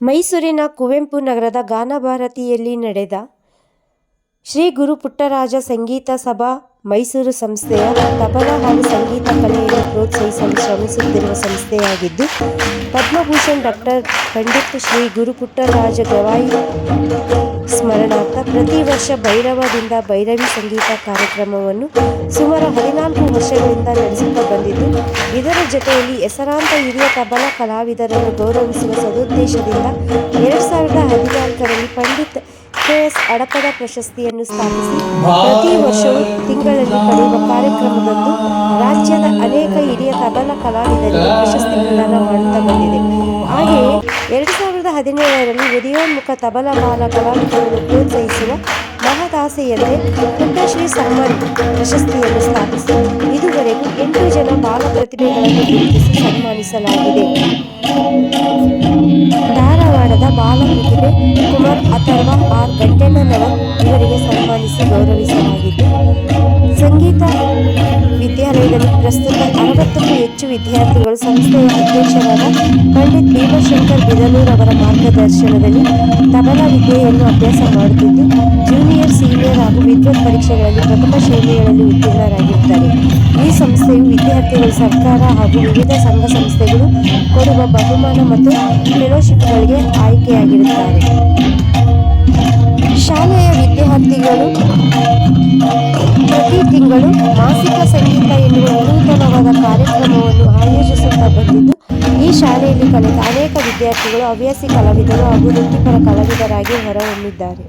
ಮೈಸೂರಿನ ಕುವೆಂಪು ನಗರದ ಗಾನಭಾರತಿಯಲ್ಲಿ ನಡೆದ ಶ್ರೀ ಗುರು ಪುಟ್ಟರಾಜ ಸಂಗೀತ ಸಭಾ ಮೈಸೂರು ಸಂಸ್ಥೆಯ ತಬಲಾ ಹಾಗೂ ಸಂಗೀತ ಕಲೆಯನ್ನು ಪ್ರೋತ್ಸಾಹಿಸಲು ಶ್ರಮಿಸುತ್ತಿರುವ ಸಂಸ್ಥೆಯಾಗಿದ್ದು, ಪದ್ಮಭೂಷಣ್ ಡಾಕ್ಟರ್ ಪಂಡಿತ್ ಶ್ರೀ ಗುರು ಪುಟ್ಟರಾಜ ಗವಾಯಿ ಸ್ಮರಣಾರ್ಥ ಪ್ರತಿ ವರ್ಷ ಭೈರವದಿಂದ ಭೈರವಿ ಸಂಗೀತ ಕಾರ್ಯಕ್ರಮವನ್ನು ಸುಮಾರು ಹದಿನಾಲ್ಕು ವರ್ಷಗಳಿಂದ ನಡೆಸುತ್ತಾ ಬಂದಿದ್ದು, ಇದರ ಜೊತೆಯಲ್ಲಿ ಹೆಸರಾಂತ ಹಿರಿಯ ತಬಲ ಕಲಾವಿದರನ್ನು ಗೌರವಿಸುವ ಸದುದ್ದೇಶದಿಂದ ಎರಡು ಸಾವಿರದ ಹದಿನಾಲ್ಕರಲ್ಲಿ ಪಂಡಿತ್ ಕೆಎಸ್ ಅಡಪದ ಪ್ರಶಸ್ತಿಯನ್ನು ಸ್ಥಾಪಿಸಿ ಪ್ರತಿ ವರ್ಷವೂ ತಿಂಗಳಲ್ಲಿ ಪಡೆಯುವ ಕಾರ್ಯಕ್ರಮದಂದು ರಾಜ್ಯದ ಅನೇಕ ಹಿರಿಯ ತಬಲ ಕಲಾವಿದರಿಗೆ ಪ್ರಶಸ್ತಿ ಪ್ರದಾನ ಮಾಡುತ್ತಾ ಬಂದಿದೆ. ಹದಿನೇಳರಲ್ಲಿ ಉದಯೋನ್ಮುಖ ತಬಲಾ ಬಾಲ ಕಲಾವಿದರನ್ನು ಪ್ರೋತ್ಸಾಹಿಸುವ ಮಹದಾಸೆಯಂತೆ ಪುಟ್ಟಶ್ರೀ ಸಂಬಂಧ ಪ್ರಶಸ್ತಿಯನ್ನು ಸ್ಥಾಪಿಸಿ ಇದುವರೆಗೂ ಎಂಟು ಜನ ಬಾಲ ಪ್ರತಿಭೆಗಳನ್ನು ಗುರುತಿಸಿ ಸನ್ಮಾನಿಸಲಾಗಿದೆ. ಧಾರವಾಡದ ಬಾಲ ಪ್ರತಿಭೆ ಕುಮಾರ್ ಅಥರ್ವ ಆರ್ ಗಂಟೆಣ್ಣನವರ್ ಇವರಿಗೆ ಸನ್ಮಾನಿಸಿ ಗೌರವಿಸಲಾಗಿದ್ದು ಪ್ರಸ್ತುತ ಅರವತ್ತಕ್ಕೂ ಹೆಚ್ಚು ವಿದ್ಯಾರ್ಥಿಗಳು ಸಂಸ್ಥೆಯ ಅಧ್ಯಕ್ಷರಾದ ಪಂಡಿತ್ ಭೀಮಶಂಕರ್ ಬಿದನೂರ್ ಅವರ ಮಾರ್ಗದರ್ಶನದಲ್ಲಿ ತಬಲಾ ವಿದ್ಯೆಯನ್ನು ಅಭ್ಯಾಸ ಮಾಡುತ್ತಿದ್ದು ಜೂನಿಯರ್ ಸೀನಿಯರ್ ಹಾಗೂ ವಿದ್ಯುತ್ ಪರೀಕ್ಷೆಗಳಲ್ಲಿ ಪ್ರಥಮ ಶ್ರೇಣಿಗಳಲ್ಲಿ ಉತ್ತೀರ್ಣರಾಗಿರುತ್ತಾರೆ ಈ ಸಂಸ್ಥೆಯು ವಿದ್ಯಾರ್ಥಿಗಳು ಸರ್ಕಾರ ಹಾಗೂ ವಿವಿಧ ಸಂಘ ಸಂಸ್ಥೆಗಳು ಕೊಡುವ ಬಹುಮಾನ ಮತ್ತು ಫೆಲೋಶಿಪ್ಗಳಿಗೆ ಆಯ್ಕೆಯಾಗಿರುತ್ತಾರೆ. ಶಾಲೆಯ ವಿದ್ಯಾರ್ಥಿಗಳು ಪ್ರತಿ ತಿಂಗಳು ಮಾಸಿಕ ಸಂಗೀತ ಎನ್ನುವ ನೂತನವಾದ ಕಾರ್ಯಕ್ರಮವನ್ನು ಆಯೋಜಿಸುತ್ತಾ ಬಂದಿದ್ದು, ಈ ಶಾಲೆಯಲ್ಲಿ ಕಲಿತ ಅನೇಕ ವಿದ್ಯಾರ್ಥಿಗಳು ಹವ್ಯಾಸಿ ಕಲಾವಿದರು ಹಾಗೂ ವೃತ್ತಿಪರ ಕಲಾವಿದರಾಗಿ ಹೊರಹೊಮ್ಮಿದ್ದಾರೆ.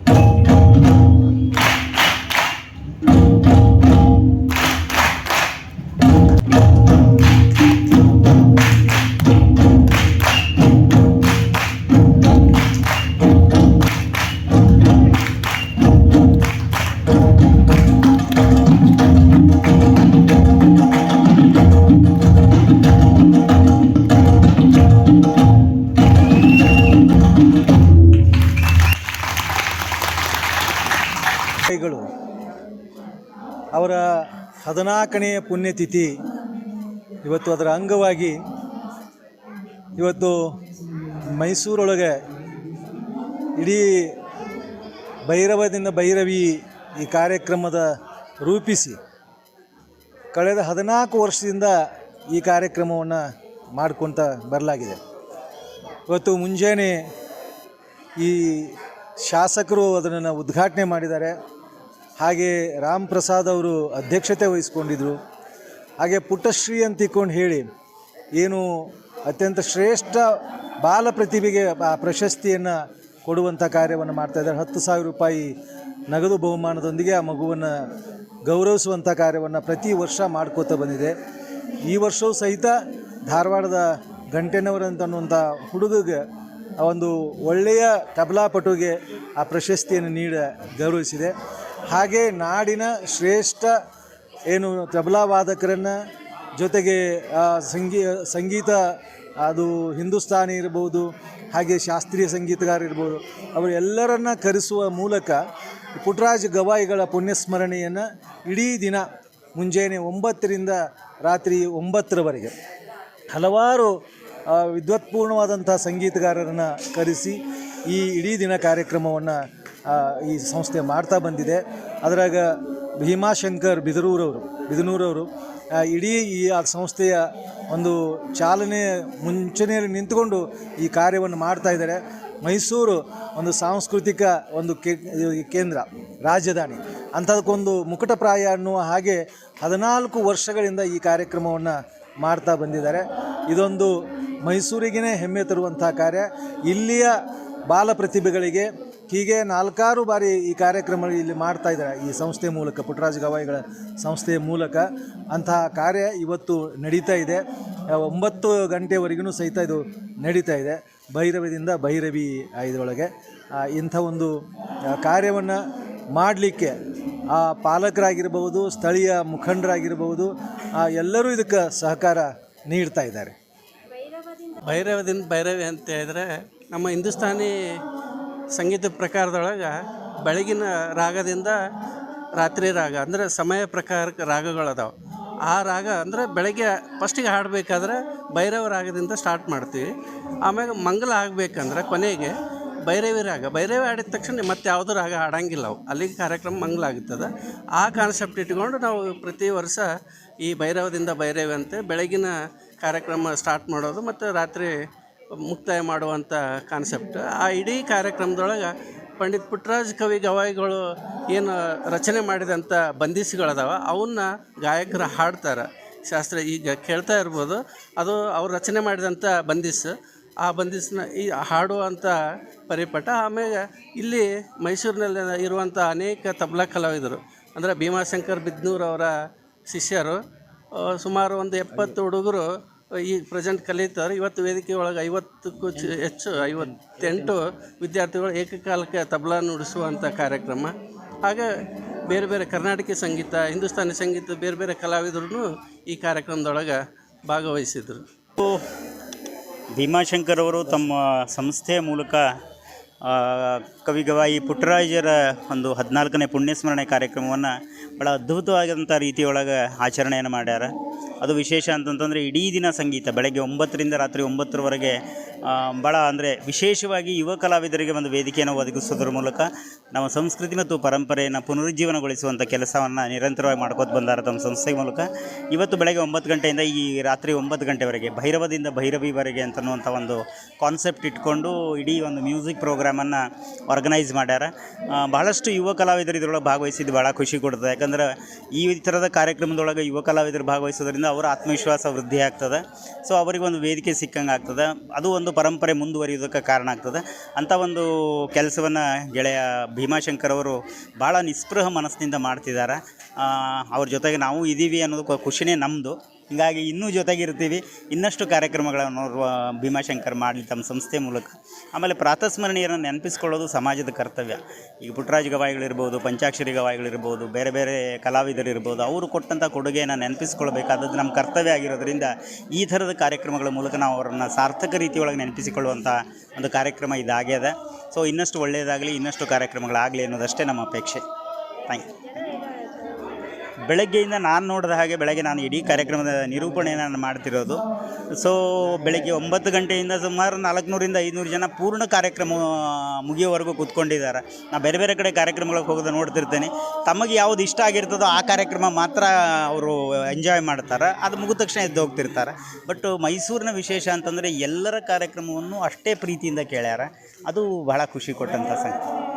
ಅವರ ಹದಿನಾಲ್ಕನೆಯ ಪುಣ್ಯತಿಥಿ ಇವತ್ತು ಅದರ ಅಂಗವಾಗಿ ಇವತ್ತು ಮೈಸೂರೊಳಗೆ ಇಡೀ ಭೈರವದಿಂದ ಭೈರವಿ ಈ ಕಾರ್ಯಕ್ರಮದ ರೂಪಿಸಿ ಕಳೆದ ಹದಿನಾಲ್ಕು ವರ್ಷದಿಂದ ಈ ಕಾರ್ಯಕ್ರಮವನ್ನು ಮಾಡ್ಕೊತ ಬರಲಾಗಿದೆ. ಇವತ್ತು ಮುಂಜಾನೆ ಈ ಶಾಸಕರು ಅದನ್ನು ಉದ್ಘಾಟನೆ ಮಾಡಿದ್ದಾರೆ. ಹಾಗೆ ರಾಮ್ ಪ್ರಸಾದ್ ಅವರು ಅಧ್ಯಕ್ಷತೆ ವಹಿಸ್ಕೊಂಡಿದ್ರು. ಹಾಗೆ ಪುಟ್ಟಶ್ರೀ ಅಂತ ಇಕ್ಕೊಂಡು ಹೇಳಿ, ಏನು ಅತ್ಯಂತ ಶ್ರೇಷ್ಠ ಬಾಲ ಪ್ರತಿಭೆಗೆ ಪ್ರಶಸ್ತಿಯನ್ನು ಕೊಡುವಂಥ ಕಾರ್ಯವನ್ನು ಮಾಡ್ತಾಯಿದ್ದಾರೆ ಹತ್ತು ಸಾವಿರ ರೂಪಾಯಿ ನಗದು ಬಹುಮಾನದೊಂದಿಗೆ ಆ ಮಗುವನ್ನು ಗೌರವಿಸುವಂಥ ಕಾರ್ಯವನ್ನು ಪ್ರತಿ ವರ್ಷ ಮಾಡ್ಕೋತಾ ಬಂದಿದೆ. ಈ ವರ್ಷವೂ ಸಹಿತ ಧಾರವಾಡದ ಗಂಟೆನವರಂತ ಅನ್ನುವಂಥ ಹುಡುಗಗೆ ಆ ಒಂದು ಒಳ್ಳೆಯ ತಬಲಾಪಟುಗೆ ಆ ಪ್ರಶಸ್ತಿಯನ್ನು ನೀಡ ಗೌರವಿಸಿದೆ. ಹಾಗೆ ನಾಡಿನ ಶ್ರೇಷ್ಠ ಏನು ತಬಲಾ ವಾದಕರನ್ನು ಜೊತೆಗೆ ಸಂಗೀ, ಸಂಗೀತ, ಅದು ಹಿಂದೂಸ್ತಾನಿ ಇರ್ಬೋದು, ಹಾಗೆ ಶಾಸ್ತ್ರೀಯ ಸಂಗೀತಗಾರ ಇರ್ಬೋದು ಅವರೆಲ್ಲರನ್ನ ಕರೆಸುವ ಮೂಲಕ ಪುಟ್ರಾಜ್ ಗವಾಯಿಗಳ ಪುಣ್ಯಸ್ಮರಣೆಯನ್ನು ಇಡೀ ದಿನ ಮುಂಜಾನೆ ಒಂಬತ್ತರಿಂದ ರಾತ್ರಿ ಒಂಬತ್ತರವರೆಗೆ ಹಲವಾರು ವಿದ್ವತ್ಪೂರ್ಣವಾದಂಥ ಸಂಗೀತಗಾರರನ್ನು ಕರೆಸಿ ಈ ಇಡೀ ದಿನ ಕಾರ್ಯಕ್ರಮವನ್ನು ಈ ಸಂಸ್ಥೆ ಮಾಡ್ತಾ ಬಂದಿದೆ. ಅದರಾಗ ಭೀಮಾಶಂಕರ್ ಬಿದರೂರವರು, ಬಿದನೂರವರು ಇಡೀ ಈ ಆ ಸಂಸ್ಥೆಯ ಒಂದು ಚಾಲನೆ ಮುಂಚನೆಯಲ್ಲಿ ನಿಂತುಕೊಂಡು ಈ ಕಾರ್ಯವನ್ನು ಮಾಡ್ತಾ ಇದ್ದಾರೆ. ಮೈಸೂರು ಒಂದು ಸಾಂಸ್ಕೃತಿಕ ಒಂದು ಕೇಂದ್ರ, ರಾಜಧಾನಿ, ಅಂಥದಕ್ಕೊಂದು ಮುಕುಟಪ್ರಾಯ ಅನ್ನುವ ಹಾಗೆ ಹದಿನಾಲ್ಕು ವರ್ಷಗಳಿಂದ ಈ ಕಾರ್ಯಕ್ರಮವನ್ನು ಮಾಡ್ತಾ ಬಂದಿದ್ದಾರೆ. ಇದೊಂದು ಮೈಸೂರಿಗೇ ಹೆಮ್ಮೆ ತರುವಂಥ ಕಾರ್ಯ. ಇಲ್ಲಿಯ ಬಾಲ ಪ್ರತಿಭೆಗಳಿಗೆ ಹೀಗೆ ನಾಲ್ಕಾರು ಬಾರಿ ಈ ಕಾರ್ಯಕ್ರಮ ಇಲ್ಲಿ ಮಾಡ್ತಾ ಇದ್ದಾರೆ. ಈ ಸಂಸ್ಥೆ ಮೂಲಕ ಪುಟ್ಟರಾಜ ಗವಾಯಿಗಳ ಸಂಸ್ಥೆಯ ಮೂಲಕ ಅಂತಹ ಕಾರ್ಯ ಇವತ್ತು ನಡೀತಾ ಇದೆ. ಒಂಬತ್ತು ಗಂಟೆವರೆಗೂ ಸಹಿತ ಇದು ನಡೀತಾ ಇದೆ. ಭೈರವದಿಂದ ಭೈರವಿ ಇದರೊಳಗೆ ಇಂಥ ಒಂದು ಕಾರ್ಯವನ್ನು ಮಾಡಲಿಕ್ಕೆ ಆ ಪಾಲಕರಾಗಿರ್ಬೋದು, ಸ್ಥಳೀಯ ಮುಖಂಡರಾಗಿರ್ಬೋದು ಎಲ್ಲರೂ ಇದಕ್ಕೆ ಸಹಕಾರ ನೀಡ್ತಾ ಇದ್ದಾರೆ. ಭೈರವದಿಂದ ಭೈರವಿ ಅಂತ ಹೇಳಿದ್ರೆ ನಮ್ಮ ಹಿಂದೂಸ್ತಾನಿ ಸಂಗೀತ ಪ್ರಕಾರದೊಳಗೆ ಬೆಳಗಿನ ರಾಗದಿಂದ ರಾತ್ರಿ ರಾಗ, ಅಂದರೆ ಸಮಯ ಪ್ರಕಾರ ರಾಗಗಳದಾವೆ ಆ ರಾಗ ಅಂದರೆ ಬೆಳಗ್ಗೆ ಫಸ್ಟಿಗೆ ಹಾಡಬೇಕಾದ್ರೆ ಭೈರವ ರಾಗದಿಂದ ಸ್ಟಾರ್ಟ್ ಮಾಡ್ತೀವಿ. ಆಮ್ಯಾಗ ಮಂಗಲ ಆಗಬೇಕಂದ್ರೆ ಕೊನೆಗೆ ಭೈರವಿ ರಾಗ. ಭೈರವಿ ಆಡಿದ ತಕ್ಷಣ ಮತ್ತೆ ಯಾವುದೂ ರಾಗ ಹಾಡಂಗಿಲ್ಲ ಅವು. ಅಲ್ಲಿಗೆ ಕಾರ್ಯಕ್ರಮ ಮಂಗಲ ಆಗುತ್ತದೆ ಆ ಕಾನ್ಸೆಪ್ಟ್ ಇಟ್ಕೊಂಡು ನಾವು ಪ್ರತಿ ವರ್ಷ ಈ ಭೈರವದಿಂದ ಭೈರವಿ ಅಂತೆ ಬೆಳಗಿನ ಕಾರ್ಯಕ್ರಮ ಸ್ಟಾರ್ಟ್ ಮಾಡೋದು ಮತ್ತು ರಾತ್ರಿ ಮುಕ್ತಾಯ ಮಾಡುವಂಥ ಕಾನ್ಸೆಪ್ಟ್ ಆ ಇಡೀ ಕಾರ್ಯಕ್ರಮದೊಳಗೆ ಪಂಡಿತ್ ಪುಟ್ಟರಾಜ್ ಕವಿ ಗವಾಯಿಗಳು ಏನು ರಚನೆ ಮಾಡಿದಂಥ ಬಂದಿಸ್ಗಳದಾವ, ಅವನ್ನ ಗಾಯಕರು ಹಾಡ್ತಾರೆ. ಶಾಸ್ತ್ರ ಈಗ ಕೇಳ್ತಾ ಇರ್ಬೋದು, ಅದು ಅವ್ರು ರಚನೆ ಮಾಡಿದಂಥ ಬಂದಿಸ್. ಆ ಬಂದಿಸ್ನ ಈ ಹಾಡುವಂಥ ಪರಿಪಟ ಆಮೇಲೆ ಇಲ್ಲಿ ಮೈಸೂರಿನಲ್ಲಿ ಇರುವಂಥ ಅನೇಕ ತಬಲಾ ಕಲಾವಿದರು, ಅಂದರೆ ಭೀಮಾಶಂಕರ್ ಬಿದ್ನೂರವರ ಶಿಷ್ಯರು ಸುಮಾರು ಒಂದು ಎಪ್ಪತ್ತು ಹುಡುಗರು ಈ ಪ್ರೆಸೆಂಟ್ ಕಲಿತವ್ರು. ಇವತ್ತು ವೇದಿಕೆ ಒಳಗೆ ಐವತ್ತಕ್ಕೂ ಹೆಚ್ಚು, ಐವತ್ತೆಂಟು ವಿದ್ಯಾರ್ಥಿಗಳು ಏಕಕಾಲಕ್ಕೆ ತಬಲಾ ನುಡಿಸುವಂಥ ಕಾರ್ಯಕ್ರಮ. ಹಾಗೆ ಬೇರೆ ಬೇರೆ ಕರ್ನಾಟಕ ಸಂಗೀತ, ಹಿಂದೂಸ್ತಾನಿ ಸಂಗೀತ, ಬೇರೆ ಬೇರೆ ಕಲಾವಿದರು ಈ ಕಾರ್ಯಕ್ರಮದೊಳಗೆ ಭಾಗವಹಿಸಿದರು. ಭೀಮಾಶಂಕರ್ ಅವರು ತಮ್ಮ ಸಂಸ್ಥೆಯ ಮೂಲಕ ಕವಿಗವಾಯಿ ಪುಟ್ಟರಾಜರ ಒಂದು ಹದಿನಾಲ್ಕನೇ ಪುಣ್ಯಸ್ಮರಣೆ ಕಾರ್ಯಕ್ರಮವನ್ನು ಭಾಳ ಅದ್ಭುತವಾದಂಥ ರೀತಿಯೊಳಗೆ ಆಚರಣೆಯನ್ನು ಮಾಡ್ಯಾರ. ಅದು ವಿಶೇಷ ಅಂತಂತಂದರೆ ಇಡೀ ದಿನ ಸಂಗೀತ, ಬೆಳಗ್ಗೆ ಒಂಬತ್ತರಿಂದ ರಾತ್ರಿ ಒಂಬತ್ತರವರೆಗೆ ಭಾಳ ಅಂದರೆ ವಿಶೇಷವಾಗಿ ಯುವ ಕಲಾವಿದರಿಗೆ ಒಂದು ವೇದಿಕೆಯನ್ನು ಒದಗಿಸೋದ್ರ ಮೂಲಕ ನಮ್ಮ ಸಂಸ್ಕೃತಿ ಮತ್ತು ಪರಂಪರೆಯನ್ನು ಪುನರುಜ್ಜೀವನಗೊಳಿಸುವಂಥ ಕೆಲಸವನ್ನು ನಿರಂತರವಾಗಿ ಮಾಡ್ಕೋತ ಬಂದಾರ ತಮ್ಮ ಸಂಸ್ಥೆ ಮೂಲಕ. ಇವತ್ತು ಬೆಳಗ್ಗೆ ಒಂಬತ್ತು ಗಂಟೆಯಿಂದ ಈ ರಾತ್ರಿ ಒಂಬತ್ತು ಗಂಟೆವರೆಗೆ, ಭೈರವದಿಂದ ಭೈರವಿವರೆಗೆ ಅಂತನ್ನುವಂಥ ಒಂದು ಕಾನ್ಸೆಪ್ಟ್ ಇಟ್ಕೊಂಡು ಇಡೀ ಒಂದು ಮ್ಯೂಸಿಕ್ ಪ್ರೋಗ್ರಾಮನ್ನು ಆರ್ಗನೈಸ್ ಮಾಡ್ಯಾರ. ಭಾಳಷ್ಟು ಯುವ ಕಲಾವಿದರು ಇದರೊಳಗೆ ಭಾಗವಹಿಸಿದ್ದು ಭಾಳ ಖುಷಿ ಕೊಡ್ತದೆ ಯಾಕಂದ್ರೆ ಈ ಥರದ ಕಾರ್ಯಕ್ರಮದೊಳಗೆ ಯುವ ಕಲಾವಿದರು ಭಾಗವಹಿಸೋದ್ರಿಂದ ಅವರ ಆತ್ಮವಿಶ್ವಾಸ ವೃದ್ಧಿ ಆಗ್ತದೆ. ಸೊ ಅವರಿಗೆ ಒಂದು ವೇದಿಕೆ ಸಿಕ್ಕಂಗೆ ಆಗ್ತದೆ. ಅದು ಒಂದು ಪರಂಪರೆ ಮುಂದುವರಿಯೋದಕ್ಕೆ ಕಾರಣ ಆಗ್ತದೆ. ಅಂಥ ಒಂದು ಕೆಲಸವನ್ನು ಗೆಳೆಯ ಭೀಮಾಶಂಕರ್ ಅವರು ಭಾಳ ನಿಸ್ಪೃಹ ಮನಸ್ಸಿನಿಂದ ಮಾಡ್ತಿದ್ದಾರೆ. ಅವ್ರ ಜೊತೆಗೆ ನಾವು ಇದ್ದೀವಿ ಅನ್ನೋದು ಖುಷಿನೇ ನಮ್ಮದು ಹೀಗಾಗಿ ಇನ್ನೂ ಜೊತೆಗಿರ್ತೀವಿ. ಇನ್ನಷ್ಟು ಕಾರ್ಯಕ್ರಮಗಳನ್ನು ಅವರು ಭೀಮಾಶಂಕರ್ ಮಾಡಲಿ ತಮ್ಮ ಸಂಸ್ಥೆ ಮೂಲಕ. ಆಮೇಲೆ ಪ್ರಾತಸ್ಮರಣೀಯರನ್ನು ನೆನಪಿಸ್ಕೊಳ್ಳೋದು ಸಮಾಜದ ಕರ್ತವ್ಯ. ಈಗ ಪುಟ್ಟರಾಜ ಗವಾಯಿಗಳಿರ್ಬೋದು, ಪಂಚಾಕ್ಷರಿ ಗವಾಯಿಗಳಿರ್ಬೋದು, ಬೇರೆ ಬೇರೆ ಕಲಾವಿದರಿರ್ಬೋದು, ಅವರು ಕೊಟ್ಟಂಥ ಕೊಡುಗೆಯನ್ನು ನೆನಪಿಸ್ಕೊಳ್ಬೇಕಾದದ್ದು ನಮ್ಮ ಕರ್ತವ್ಯ ಆಗಿರೋದ್ರಿಂದ ಈ ಥರದ ಕಾರ್ಯಕ್ರಮಗಳ ಮೂಲಕ ನಾವು ಅವರನ್ನು ಸಾರ್ಥಕ ರೀತಿಯೊಳಗೆ ನೆನಪಿಸಿಕೊಳ್ಳುವಂಥ ಒಂದು ಕಾರ್ಯಕ್ರಮ ಇದಾಗ್ಯದ. ಸೊ ಇನ್ನಷ್ಟು ಒಳ್ಳೆಯದಾಗಲಿ, ಇನ್ನಷ್ಟು ಕಾರ್ಯಕ್ರಮಗಳಾಗಲಿ ಅನ್ನೋದಷ್ಟೇ ನಮ್ಮ ಅಪೇಕ್ಷೆ. ಥ್ಯಾಂಕ್ ಯು ಬೆಳಗ್ಗೆಯಿಂದ ನಾನು ನೋಡಿದ ಹಾಗೆ ಬೆಳಗ್ಗೆ ನಾನು ಇಡೀ ಕಾರ್ಯಕ್ರಮದ ನಿರೂಪಣೆಯನ್ನು ನಾನು ಮಾಡ್ತಿರೋದು. ಸೊ ಬೆಳಗ್ಗೆ ಒಂಬತ್ತು ಗಂಟೆಯಿಂದ ಸುಮಾರು ನಾಲ್ಕುನೂರಿಂದ ಐನೂರು ಜನ ಪೂರ್ಣ ಕಾರ್ಯಕ್ರಮ ಮುಗಿಯೋವರೆಗೂ ಕೂತ್ಕೊಂಡಿದ್ದಾರೆ. ನಾ ಬೇರೆ ಬೇರೆ ಕಡೆ ಕಾರ್ಯಕ್ರಮಗಳಿಗೆ ಹೋಗೋದು ನೋಡ್ತಿರ್ತೇನೆ. ತಮಗೆ ಯಾವುದು ಇಷ್ಟ ಆಗಿರ್ತದೋ ಆ ಕಾರ್ಯಕ್ರಮ ಮಾತ್ರ ಅವರು ಎಂಜಾಯ್ ಮಾಡ್ತಾರೆ. ಅದು ಮುಗಿದ ತಕ್ಷಣ ಎದ್ದು ಹೋಗ್ತಿರ್ತಾರೆ. ಬಟ್ ಮೈಸೂರಿನ ವಿಶೇಷ ಅಂತಂದರೆ ಎಲ್ಲರ ಕಾರ್ಯಕ್ರಮವನ್ನು ಅಷ್ಟೇ ಪ್ರೀತಿಯಿಂದ ಕೇಳ್ಯಾರ. ಅದು ಬಹಳ ಖುಷಿ ಕೊಟ್ಟಂಥ ಸಂಗತಿ.